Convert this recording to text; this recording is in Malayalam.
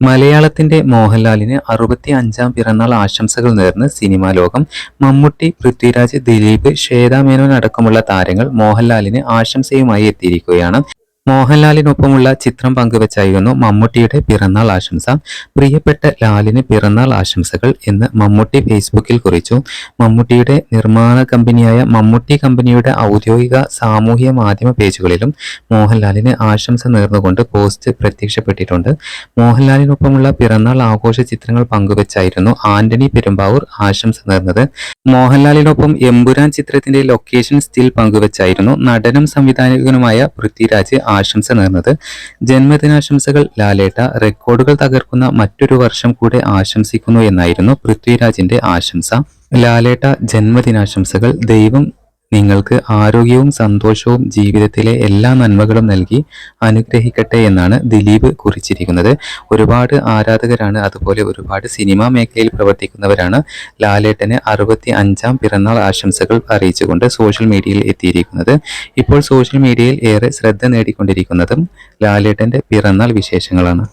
മലയാളത്തിന്റെ മോഹൻലാലിന് അറുപത്തി അഞ്ചാം പിറന്നാൾ ആശംസകൾ നേർന്ന് സിനിമാ ലോകം. മമ്മൂട്ടി പൃഥ്വിരാജ് ദിലീപ് ശ്വേതാ മേനോൻ അടക്കമുള്ള താരങ്ങൾ മോഹൻലാലിന് ആശംസയുമായി എത്തിയിരിക്കുകയാണ്. മോഹൻലാലിനൊപ്പമുള്ള ചിത്രം പങ്കുവച്ചായിരുന്നു മമ്മൂട്ടിയുടെ പിറന്നാൾ ആശംസ. പ്രിയപ്പെട്ട ലാലിന് പിറന്നാൾ ആശംസകൾ എന്ന് മമ്മൂട്ടി ഫേസ്ബുക്കിൽ കുറിച്ചു. മമ്മൂട്ടിയുടെ നിർമ്മാണ കമ്പനിയായ മമ്മൂട്ടി കമ്പനിയുടെ ഔദ്യോഗിക സാമൂഹ്യ മാധ്യമ പേജുകളിലും മോഹൻലാലിന് ആശംസ നേർന്നുകൊണ്ട് പോസ്റ്റ് പ്രത്യക്ഷപ്പെട്ടിട്ടുണ്ട്. മോഹൻലാലിനൊപ്പമുള്ള പിറന്നാൾ ആഘോഷ ചിത്രങ്ങൾ പങ്കുവച്ചായിരുന്നു ആന്റണി പെരുമ്പാവൂർ ആശംസ നേർന്നത്. മോഹൻലാലിനൊപ്പം എമ്പുരാൻ ചിത്രത്തിന്റെ ലൊക്കേഷൻ സ്റ്റിൽ പങ്കുവച്ചായിരുന്നു നടനും സംവിധായകനുമായ പൃഥ്വിരാജ് ആശംസ നേർന്നത്. ജന്മദിനാശംസകൾ ലാലേട്ട റെക്കോർഡുകൾ തകർക്കുന്ന മറ്റൊരു വർഷം കൂടെ ആശംസിക്കുന്നു എന്നായിരുന്നു പൃഥ്വിരാജിന്റെ ആശംസ. ലാലേട്ട ജന്മദിനാശംസകൾ ദൈവം നിങ്ങൾക്ക് ആരോഗ്യവും സന്തോഷവും ജീവിതത്തിലെ എല്ലാ നന്മകളും നൽകി അനുഗ്രഹിക്കട്ടെ എന്നാണ് ദിലീപ് കുറിച്ചിരിക്കുന്നത്. ഒരുപാട് ആരാധകരാണ് അതുപോലെ ഒരുപാട് സിനിമാ മേഖലയിൽ പ്രവർത്തിക്കുന്നവരാണ്. ലാലേട്ടന് അറുപത്തി അഞ്ചാം പിറന്നാൾ ആശംസകൾ അറിയിച്ചുകൊണ്ട് സോഷ്യൽ മീഡിയയിൽ എത്തിയിരിക്കുന്നത്. ഇപ്പോൾ സോഷ്യൽ മീഡിയയിൽ ഏറെ ശ്രദ്ധ നേടിക്കൊണ്ടിരിക്കുന്നതും ലാലേട്ടന്റെ പിറന്നാൾ വിശേഷങ്ങളാണ്.